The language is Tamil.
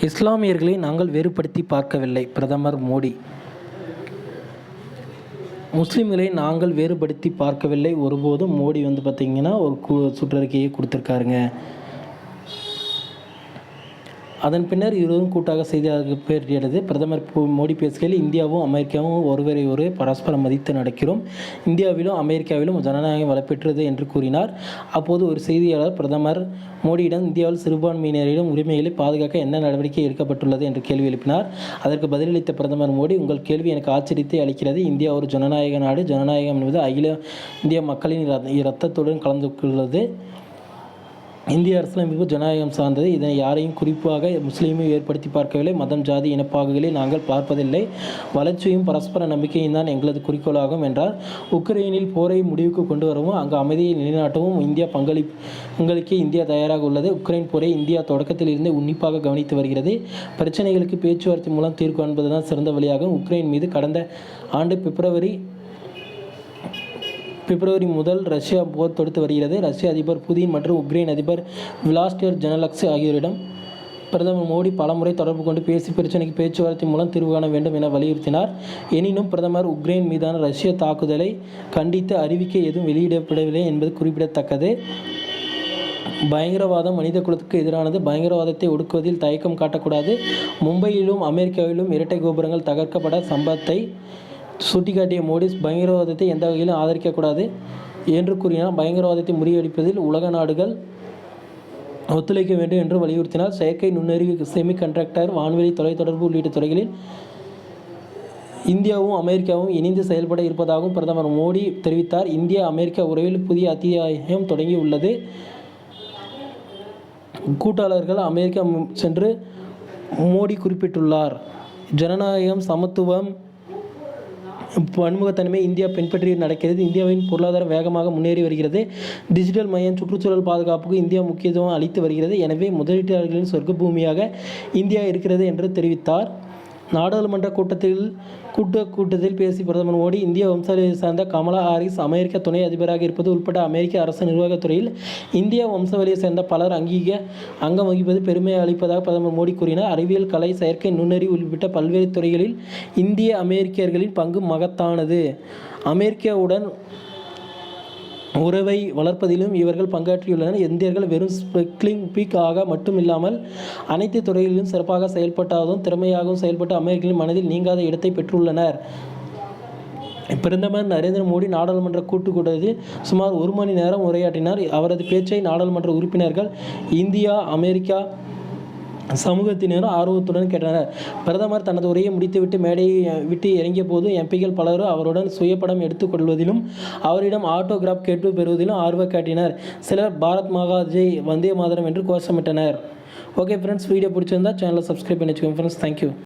இஸ்லாமியர்களை நாங்கள் வேறுபடுத்தி பார்க்கவில்லை. பிரதமர் மோடி. முஸ்லீம்களை நாங்கள் வேறுபடுத்தி பார்க்கவில்லை. ஒருபோதும் மோடி வந்து பார்த்திங்கன்னா ஒரு கு சுற்றறிக்கையை கொடுத்துருக்காருங்க. அதன் பின்னர் இருவரும் கூட்டாக செய்தியாளர்கள் பேட்டியடைந்து பிரதமர் மோடி பேசுகையில் இந்தியாவும் அமெரிக்காவும் ஒருவரை ஒரு பரஸ்பரம் மதித்து நடக்கிறோம். இந்தியாவிலும் அமெரிக்காவிலும் ஜனநாயகம் வளப்பெற்றது என்று கூறினார். அப்போது ஒரு செய்தியாளர் பிரதமர் மோடியிடம் இந்தியாவில் சிறுபான்மையினரிடம் உரிமைகளை பாதுகாக்க என்ன நடவடிக்கை எடுக்கப்பட்டுள்ளது என்று கேள்வி எழுப்பினார். அதற்கு பதிலளித்த பிரதமர் மோடி உங்கள் கேள்வி எனக்கு ஆச்சரியத்தை அளிக்கிறது. இந்தியா ஒரு ஜனநாயக நாடு. ஜனநாயகம் என்பது அகில இந்திய மக்களின் இரத்த- இரத்தத்துடன் கலந்துள்ளது. இந்திய அரசியலமைப்பு ஜனநாயகம் சார்ந்தது. இதனை யாரையும் குறிப்பாக முஸ்லீமையும் ஏற்படுத்தி பார்க்கவில்லை. மதம் ஜாதி இனப்பாகுகளை நாங்கள் பார்ப்பதில்லை. வளர்ச்சியும் பரஸ்பர நம்பிக்கையும் தான் எங்களது குறிக்கோளாகும் என்றார். உக்ரைனில் போரை முடிவுக்கு கொண்டு வரவும் அங்கு அமைதியை நிலைநாட்டவும் இந்தியா பங்களி பங்களிக்க இந்தியா தயாராக உள்ளது. உக்ரைன் போரை இந்தியா தொடக்கத்திலிருந்து உன்னிப்பாக கவனித்து வருகிறது. பிரச்சனைகளுக்கு பேச்சுவார்த்தை மூலம் தீர்வு காண்பதுதான் சிறந்த வழியாகும். உக்ரைன் மீது கடந்த ஆண்டு பிப்ரவரி பிப்ரவரி முதல் ரஷ்யா போர் தொடுத்து வருகிறது. ரஷ்ய அதிபர் புதின் மற்றும் உக்ரைன் அதிபர் விளாஸ்டியர் ஜெனலக்ஸ் ஆகியோரிடம் பிரதமர் மோடி பலமுறை தொடர்பு கொண்டு பேசி பிரச்சனைக்கு பேச்சுவார்த்தை மூலம் தீர்வு காண வேண்டும் என வலியுறுத்தினார். எனினும் பிரதமர் உக்ரைன் மீதான ரஷ்ய தாக்குதலை கண்டித்து அறிவிக்கை எதுவும் வெளியிடப்படவில்லை என்பது குறிப்பிடத்தக்கது. பயங்கரவாதம் மனித குலத்துக்கு எதிரானது. பயங்கரவாதத்தை ஒடுக்குவதில் தயக்கம் காட்டக்கூடாது. மும்பையிலும் அமெரிக்காவிலும் இரட்டை கோபுரங்கள் தகர்க்கப்பட சம்பத்தை சுட்டிக்காட்டிய மோடி பயங்கரவாதத்தை எந்த வகையிலும் ஆதரிக்கக்கூடாது என்று கூறினார். பயங்கரவாதத்தை முறியடிப்பதில் உலக நாடுகள் ஒத்துழைக்க வேண்டும் என்று வலியுறுத்தினார். செயற்கை நுண்ணறிவு செமி கண்ட்ராக்டர் வான்வெளி தொலைத்தொடர்பு உள்ளிட்ட துறைகளில் இந்தியாவும் அமெரிக்காவும் இணைந்து செயல்பட இருப்பதாகவும் பிரதமர் மோடி தெரிவித்தார். இந்தியா அமெரிக்கா உறவில் புதிய அத்தியாயம் தொடங்கி உள்ளது கூட்டாளர்கள் அமெரிக்கா சென்று மோடி குறிப்பிட்டுள்ளார். ஜனநாயகம் சமத்துவம் பன்முகத்தன்மை இந்தியா பின்பற்றி நடக்கிறது. இந்தியாவின் பொருளாதாரம் வேகமாக முன்னேறி வருகிறது. டிஜிட்டல் மையம் சுற்றுச்சூழல் பாதுகாப்புக்கு இந்தியா முக்கியத்துவம் அளித்து வருகிறது. எனவே முதலீட்டாளர்களின் சொர்க்க பூமியாக இந்தியா இருக்கிறது என்று தெரிவித்தார். நாடாளுமன்ற கூட்டத்தில் கூட்ட கூட்டத்தில் பேசி பிரதமர் மோடி இந்திய வம்சாவளியை சார்ந்த கமலா ஹாரிஸ் அமெரிக்க துணை அதிபராக இருப்பது உட்பட அமெரிக்க அரசு நிர்வாகத்துறையில் இந்திய வம்சாவளியை சேர்ந்த பலர் அங்கீக அங்கம் வகிப்பது பெருமை அளிப்பதாக பிரதமர் மோடி கூறினார். அறிவியல் கலை செயற்கை நுண்ணறிவு உள்ளிட்ட பல்வேறு துறைகளில் இந்திய அமெரிக்கர்களின் பங்கு மகத்தானது. அமெரிக்காவுடன் உறவை வளர்ப்பதிலும் இவர்கள் பங்காற்றியுள்ளனர். இந்தியர்கள் வெறும் ஸ்பெக்லிங் பீக் ஆக மட்டும் இல்லாமல் அனைத்து துறைகளிலும் சிறப்பாக செயல்பட்டாலும் திறமையாகவும் செயல்பட்டு அமெரிக்கர்களின் மனதில் நீங்காத இடத்தை பெற்றுள்ளனர். பிரதமர் நரேந்திர மோடி நாடாளுமன்ற கூட்டுக்கூட்டத்தில் சுமார் ஒரு மணி நேரம் உரையாற்றினார். அவரது பேச்சை நாடாளுமன்ற உறுப்பினர்கள் இந்தியா அமெரிக்கா சமூகத்தினரும் ஆர்வத்துடன் கேட்டனர். பிரதமர் தனது உரையை முடித்துவிட்டு மேடையை விட்டு இறங்கிய போது எம்பிகள் பலரும் அவருடன் சுயப்படம் எடுத்துக்கொள்வதிலும் அவரிடம் ஆட்டோகிராஃப் கேட்டு பெறுவதிலும் ஆர்வம் காட்டினர். சிலர் பாரத் மகாஜை வந்தே மாதரம் என்று கோஷமிட்டனர். ஓகே ஃப்ரெண்ட்ஸ் வீடியோ பிடிச்சிருந்தா சேனலை சப்ஸ்கிரைப் பண்ணி வச்சுக்கோங்க. Friends thank you